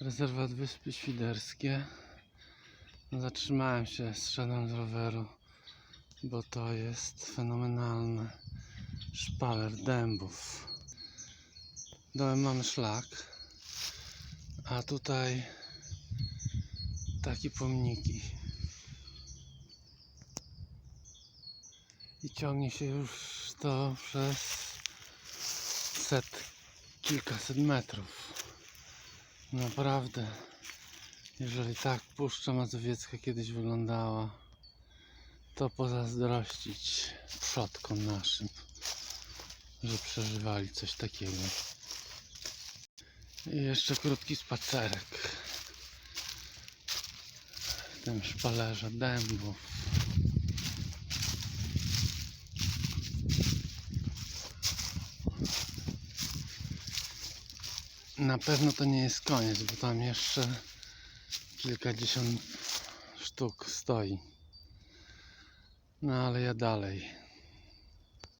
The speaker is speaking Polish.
Rezerwat Wyspy Świderskie. Zatrzymałem się, zszedłem z roweru, bo to jest fenomenalny szpaler dębów. Dołem mamy szlak, a tutaj takie pomniki. I ciągnie się już to przez set, kilkaset metrów. Naprawdę, jeżeli tak Puszcza Mazowiecka kiedyś wyglądała, to pozazdrościć przodkom naszym, że przeżywali coś takiego. I jeszcze krótki spacerek w tym szpalerze dębów. Na pewno to nie jest koniec, bo tam jeszcze kilkadziesiąt sztuk stoi. No ale ja dalej.